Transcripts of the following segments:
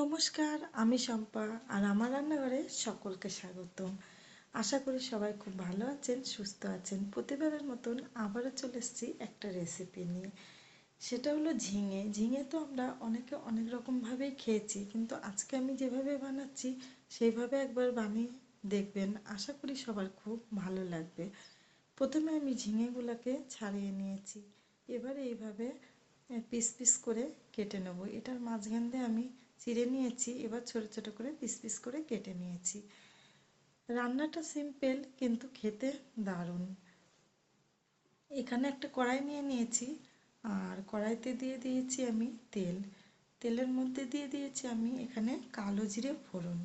নমস্কার, আমি শম্পা আর আমার রান্নাঘরে সকলকে স্বাগতম। আশা করি সবাই খুব ভালো আছেন, সুস্থ আছেন। প্রতিবারের মতন আবারও চলে এসেছি একটা রেসিপি নিয়ে। সেটা হলো ঝিঙে। ঝিঙে তো আমরা অনেকে অনেক রকমভাবেই খেয়েছি, কিন্তু আজকে আমি যেভাবে বানাচ্ছি, সেইভাবে একবার বানিয়ে দেখবেন। আশা করি সবার খুব ভালো লাগবে। প্রথমে আমি ঝিঙেগুলোকে ছাড়িয়ে নিয়েছি। এবারে এইভাবে পিস পিস করে কেটে নেব। এটার মাঝখান দিয়ে আমি চিড়ে নিয়েছি, এবার ছোট ছোট করে পিস পিস করে কেটে নিয়েছি। রান্নাটা সিম্পল কিন্তু খেতে দারুণ। এখানে একটা কড়াই নিয়ে নিয়েছি, আর কড়াইতে দিয়ে দিয়েছি আমি তেল। তেলের মধ্যে দিয়ে দিয়েছি আমি এখানে কালো জিরে ফোড়ন।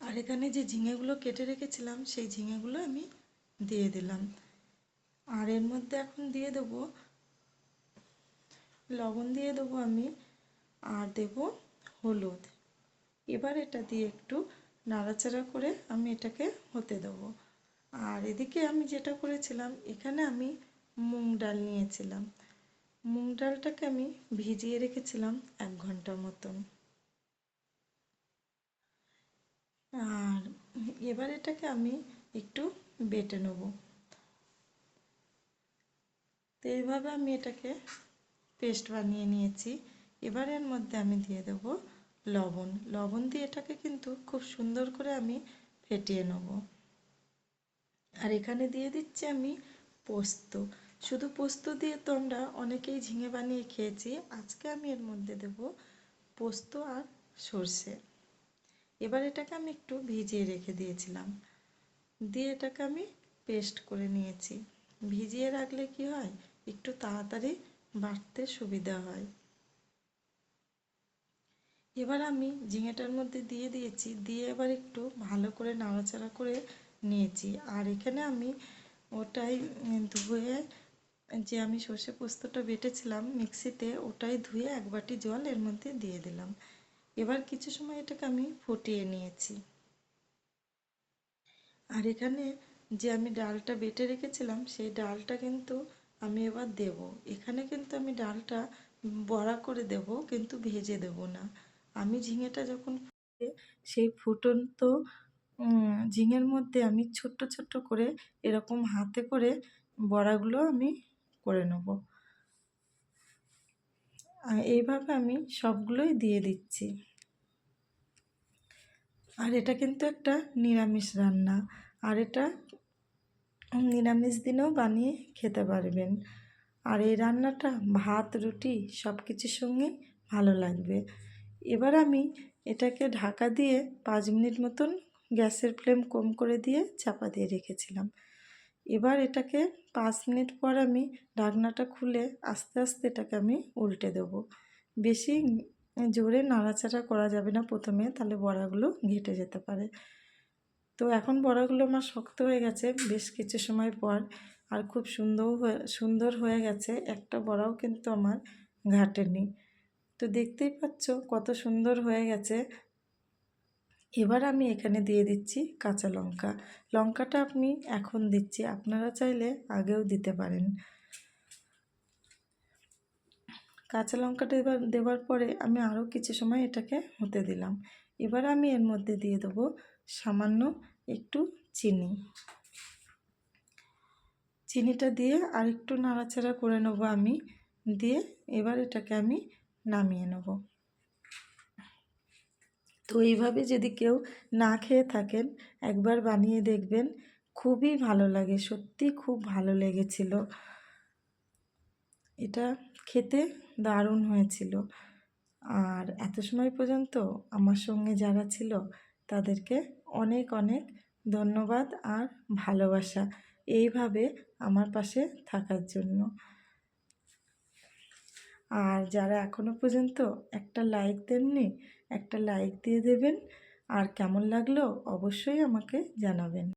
আর এখানে যে ঝিঙেগুলো কেটে রেখেছিলাম, সেই ঝিঙেগুলো আমি দিয়ে দিলাম। আর এর মধ্যে এখন দিয়ে দেবো, লবণ দিয়ে দেবো আমি আর দেব হলুদ। এবার এটা দিয়ে একটু নাড়াচাড়া করে আমি এটাকে হতে দেবো। আর এদিকে আমি যেটা করেছিলাম, এখানে আমি মুগ ডাল নিয়েছিলাম। মুগ ডালটাকে আমি ভিজিয়ে রেখেছিলাম এক ঘণ্টার মতন। আর এবার এটাকে আমি একটু বেটে নেব। তো এইভাবে আমি এটাকে পেস্ট বানিয়ে নিয়েছি। এবার এর মধ্যে আমি দিয়ে দেব লবণ। লবণ দিয়ে এটাকে কিন্তু খুব সুন্দর করে আমি ফেটিয়ে নেব। আর এখানে দিয়ে দিচ্ছি আমি পোস্ত। শুধু পোস্ত দিয়ে তো আমরা অনেকেই ঝিঙে বানিয়ে খেয়েছি। আজকে আমি এর মধ্যে দেব পোস্ত আর সর্ষে। এবার এটাকে আমি একটু ভিজিয়ে রেখে দিয়েছিলাম। দিয়ে এটাকে আমি পেস্ট করে নিয়েছি। ভিজিয়ে রাখলে কি হয়? একটু তাড়াতাড়ি বাটতে সুবিধা হয়। এবার আমি ঝিঙেটার মধ্যে দিয়ে দিয়েছি, দিয়ে এবার একটু ভালো করে নাড়াচাড়া করে নিয়েছি। আর এখানে আমি ওটাই ধুয়ে যে আমি সর্ষে পোস্তটা বেটেছিলাম মিক্সিতে, ওটাই ধুয়ে এক বাটি জল এর মধ্যে দিয়ে দিলাম। এবার কিছু সময় এটাকে আমি ফুটিয়ে নিয়েছি। আর এখানে যে আমি ডালটা বেটে রেখেছিলাম, সেই ডালটা কিন্তু আমি এবার দেব। এখানে কিন্তু আমি ডালটা বড়া করে দেব, কিন্তু ভেজে দেব না। আমি ঝিঙেটা যখন ফুটে, সেই ফুটন্ত ঝিঙের মধ্যে আমি ছোট্ট ছোট্ট করে এরকম হাতে করে বড়াগুলো আমি করে নেব। এইভাবে আমি সবগুলোই দিয়ে দিচ্ছি। আর এটা কিন্তু একটা নিরামিষ রান্না। আর এটা নিরামিষ দিনেও বানিয়ে খেতে পারবেন। আর এই রান্নাটা ভাত, রুটি সব কিছুর সঙ্গে ভালো লাগবে। এবার আমি এটাকে ঢাকা দিয়ে পাঁচ মিনিট মতন গ্যাসের ফ্লেম কম করে দিয়ে চাপা দিয়ে রেখেছিলাম। এবার এটাকে পাঁচ মিনিট পর আমি ঢাকনাটা খুলে আস্তে আস্তে এটাকে আমি উল্টে দেব। বেশি জোরে নাড়াচাড়া করা যাবে না প্রথমে, তাহলে বড়াগুলো ঘেটে যেতে পারে। তো এখন বড়াগুলো আমার শক্ত হয়ে গেছে, বেশ কিছু সময় পর। আর খুব সুন্দর হয়ে সুন্দর হয়ে গেছে, একটা বড়াও কিন্তু আমার ঘাটেনি। তো দেখতেই পাচ্ছ কত সুন্দর হয়ে গেছে। এবার আমি এখানে দিয়ে দিচ্ছি কাঁচা লঙ্কা। লঙ্কাটা আপনি এখন দিচ্ছি, আপনারা চাইলে আগেও দিতে পারেন। কাঁচা লঙ্কাটা এবার দেওয়ার পরে আমি আরও কিছু সময় এটাকে হতে দিলাম। এবার আমি এর মধ্যে দিয়ে দেবো সামান্য একটু চিনি। চিনিটা দিয়ে আর একটু নাড়াচাড়া করে নেব আমি। দিয়ে এবার এটাকে আমি নামিয়ে নেব। তো এইভাবে যদি কেউ না খেয়ে থাকেন, একবার বানিয়ে দেখবেন, খুবই ভালো লাগে, সত্যি খুব ভালো লেগেছিল। এটা খেতে দারুণ হয়েছিল। আর এত সময় পর্যন্ত আমার সঙ্গে যারা ছিল, তাদেরকে অনেক অনেক ধন্যবাদ আর ভালোবাসা। এইভাবে আমার পাশে থাকার জন্য। আর যারা এখনও পর্যন্ত একটা লাইক দেননি, একটা লাইক দিয়ে দেবেন। আর কেমন লাগল অবশ্যই আমাকে জানাবেন।